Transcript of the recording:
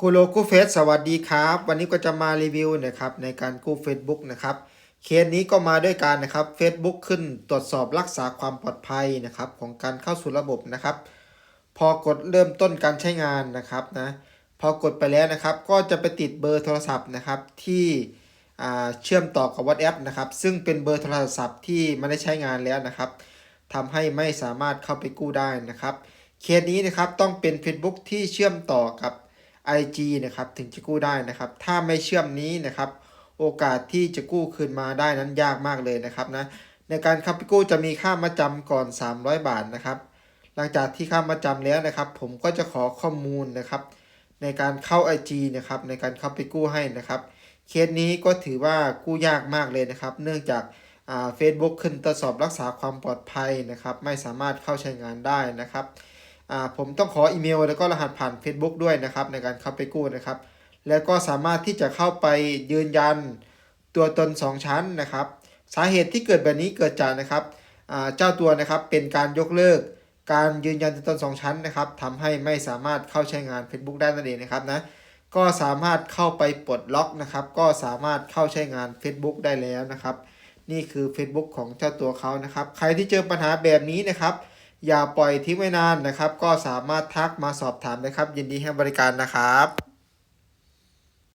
คูโลกูเฟสสวัสดีครับ วันนี้ก็จะมารีวิวนะครับในการกู้ Facebook นะครับเคสนี้ก็มาด้วยการนะครับ Facebook ขึ้นตรวจสอบรักษาความปลอดภัยนะครับของการเข้าสู่ระบบนะครับ พอกดเริ่มต้นการใช้งานนะครับนะพอกดไปแล้วนะครับ ก็จะไปติดเบอร์โทรศัพท์นะครับที่เชื่อมต่อกับ WhatsApp นะครับ ซึ่งเป็นเบอร์โทรศัพท์ที่ไม่ได้ใช้งานแล้วนะครับทำให้ไม่สามารถเข้าไปกู้ได้นะครับเคสนี้นะครับต้องเป็น Facebook ที่เชื่อมต่อกับ IG นะครับถึงจะกู้ได้นะครับ ถ้าไม่เชื่อมนี้นะครับ โอกาสที่จะกู้คืนมาได้นั้นยากมากเลยนะครับนะในการเข้าไปกู้จะมีค่ามาจำก่อน 300 บาทนะครับ หลังจากที่ค่ามาจำแล้วนะครับ ผมก็จะขอข้อมูลนะครับ ในการเข้า IG นะครับ ในการเข้าไปกู้ให้นะครับ เคสนี้ก็ถือว่ากู้ยากมากเลยนะครับ เนื่องจากเฟซบุ๊กขึ้นตรวจสอบรักษาความปลอดภัยนะครับ ไม่สามารถเข้าใช้งานได้นะครับ ผมต้องขออีเมล แล้วก็รหัสผ่าน Facebook ด้วยนะครับในการเข้าไปกู้นะครับ แล้วก็สามารถที่จะเข้าไปยืนยันตัวตน 2 ชั้นนะครับ สาเหตุที่เกิดแบบนี้เกิดจากนะครับอ่าเจ้าตัวนะครับเป็นการยกเลิกการยืนยันตัวตน 2 ชั้นนะครับทำให้ไม่สามารถเข้าใช้งาน Facebook ได้นั่นเองนะครับนะก็สามารถเข้าไปปลดล็อกนะครับ ก็สามารถเข้าใช้งาน Facebook ได้แล้วนะครับ นี่คือ Facebook ของเจ้าตัวเขานะครับ ใครที่เจอปัญหาแบบนี้นะครับ อย่าปล่อยทิ้งไว้นานนะครับ ก็สามารถทักมาสอบถามได้ครับ ยินดีให้บริการนะครับ